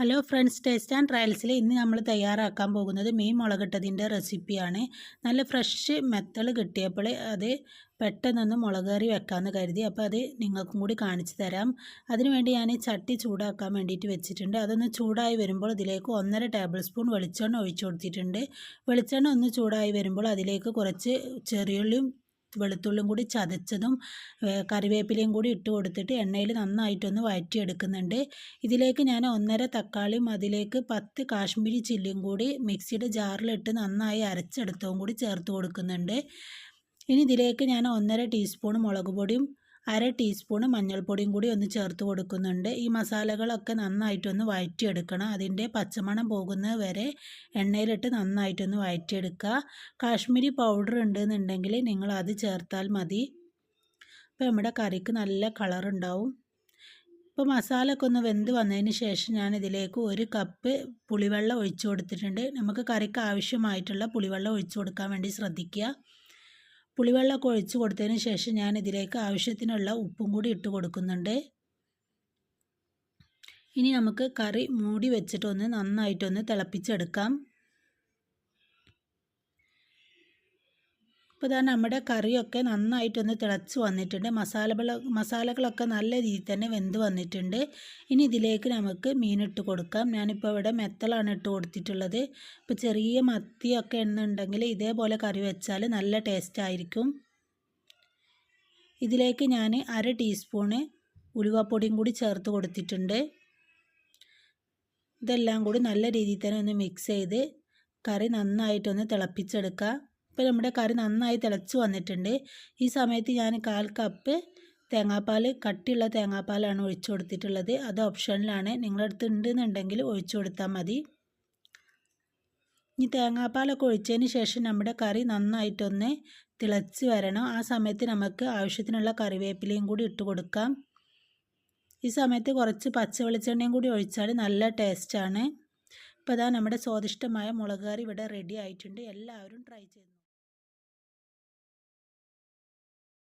Hello friends taste and ട്രയൽസിൽ ഇന്ന് നമ്മൾ തയ്യാറാക്കാൻ പോകുന്നത് മീൻ മുളകിട്ടതിന്റെ റെസിപ്പിയാണ്. നല്ല ഫ്രഷ് മെത്തൾ കിട്ടിയപ്പോൾ അത് പെട്ടെന്നൊന്ന് മുളക് കറി വെക്കാമെന്ന് കരുതി. അപ്പോൾ അത് നിങ്ങൾക്കും കൂടി കാണിച്ചു തരാം. അതിനുവേണ്ടി ഞാൻ ചട്ടി ചൂടാക്കാൻ വേണ്ടിയിട്ട് വെച്ചിട്ടുണ്ട്. അതൊന്ന് ചൂടായി വരുമ്പോൾ ഇതിലേക്ക് ഒന്നര ടേബിൾ സ്പൂൺ വെളിച്ചെണ്ണ ഒഴിച്ചു കൊടുത്തിട്ടുണ്ട്. വെളിച്ചെണ്ണ ഒന്ന് ചൂടായി വരുമ്പോൾ അതിലേക്ക് കുറച്ച് ചെറിയുള്ളിയും വെളുത്തുള്ളിയും കൂടി ചതച്ചതും കറിവേപ്പിലയും കൂടി ഇട്ട് കൊടുത്തിട്ട് എണ്ണയിൽ നന്നായിട്ടൊന്ന് വഴറ്റിയെടുക്കുന്നുണ്ട് ഇതിലേക്ക് ഞാൻ ഒന്നര തക്കാളിയും അതിലേക്ക് പത്ത് കാശ്മീരി ചില്ലിയും കൂടി മിക്സിയുടെ ജാറിലിട്ട് നന്നായി അരച്ചെടുത്തതും കൂടി ചേർത്ത് കൊടുക്കുന്നുണ്ട്. ഇനി ഇതിലേക്ക് ഞാൻ ഒന്നര ടീസ്പൂൺ മുളക് പൊടിയും അര ടീസ്പൂൺ മഞ്ഞൾപ്പൊടിയും കൂടി ഒന്ന് ചേർത്ത് കൊടുക്കുന്നുണ്ട്. ഈ മസാലകളൊക്കെ നന്നായിട്ടൊന്ന് വഴറ്റിയെടുക്കണം അതിന്റെ പച്ചമണം പോകുന്നത് വരെ എണ്ണയിലിട്ട് നന്നായിട്ടൊന്ന് വഴറ്റിയെടുക്കുക കാശ്മീരി പൗഡർ ഉണ്ടെന്നുണ്ടെങ്കിൽ നിങ്ങൾ അത് ചേർത്താൽ മതി. അപ്പോൾ നമ്മുടെ കറിക്ക് നല്ല കളറുണ്ടാവും ഇപ്പോൾ മസാല ഒക്കെ ഒന്ന് വെന്ത് വന്നതിന് ശേഷം ഞാൻ ഇതിലേക്ക് ഒരു കപ്പ് പുളിവെള്ളം ഒഴിച്ചു കൊടുത്തിട്ടുണ്ട്. നമുക്ക് കറിക്ക് ആവശ്യമായിട്ടുള്ള പുളിവെള്ളം ഒഴിച്ചു കൊടുക്കാൻ വേണ്ടി ശ്രദ്ധിക്കുക. പുളിവെള്ളമൊക്കെ ഒഴിച്ച് കൊടുത്തതിന് ശേഷം ഞാൻ ഇതിലേക്ക് ആവശ്യത്തിനുള്ള ഉപ്പും കൂടി ഇട്ട് കൊടുക്കുന്നുണ്ട്. ഇനി നമുക്ക് കറി മൂടി വെച്ചിട്ടൊന്ന് നന്നായിട്ടൊന്ന് തിളപ്പിച്ചെടുക്കാം. ഇപ്പോൾ ഇതാ നമ്മുടെ കറിയൊക്കെ നന്നായിട്ടൊന്ന് തിളച്ച് വന്നിട്ടുണ്ട്. മസാല മസാലകളൊക്കെ നല്ല രീതിയിൽ തന്നെ വെന്ത് വന്നിട്ടുണ്ട്. ഇനി ഇതിലേക്ക് നമുക്ക് മീനിട്ട് കൊടുക്കാം. ഞാനിപ്പോൾ ഇവിടെ മെത്തലാണ് ഇട്ട് കൊടുത്തിട്ടുള്ളത്. ഇപ്പോൾ ചെറിയ മത്തിയൊക്കെ എന്നുണ്ടെങ്കിൽ ഇതേപോലെ കറി വെച്ചാൽ നല്ല ടേസ്റ്റ് ആയിരിക്കും. ഇതിലേക്ക് ഞാൻ അര ടീസ്പൂണ് ഉലുവപ്പൊടിയും കൂടി ചേർത്ത് കൊടുത്തിട്ടുണ്ട്. ഇതെല്ലാം കൂടി നല്ല രീതിയിൽ തന്നെ ഒന്ന് മിക്സ് ചെയ്ത് കറി നന്നായിട്ടൊന്ന് തിളപ്പിച്ചെടുക്കുക ഇപ്പോൾ നമ്മുടെ കറി നന്നായി തിളച്ച് വന്നിട്ടുണ്ട്. ഈ സമയത്ത് ഞാൻ കാൽ കപ്പ് തേങ്ങാപ്പാൽ കട്ടിയുള്ള തേങ്ങാപ്പാലാണ് ഒഴിച്ചു കൊടുത്തിട്ടുള്ളത്. അത് ഓപ്ഷനിലാണ് നിങ്ങളുടെ അടുത്ത് ഉണ്ടെന്നുണ്ടെങ്കിൽ ഒഴിച്ചു കൊടുത്താൽ മതി. ഇനി തേങ്ങാപ്പാലൊക്കെ ഒഴിച്ചതിന് ശേഷം നമ്മുടെ കറി നന്നായിട്ടൊന്ന് തിളച്ച് വരണം. ആ സമയത്ത് നമുക്ക് ആവശ്യത്തിനുള്ള കറിവേപ്പിലയും കൂടി ഇട്ട് കൊടുക്കാം. ഈ സമയത്ത് കുറച്ച് പച്ച വെളിച്ചെണ്ണയും കൂടി ഒഴിച്ചാൽ നല്ല ടേസ്റ്റാണ് ഇപ്പോൾ അതാ നമ്മുടെ സ്വാദിഷ്ടമായ മുളക് കറി ഇവിടെ റെഡി ആയിട്ടുണ്ട്. എല്ലാവരും ട്രൈ ചെയ്തു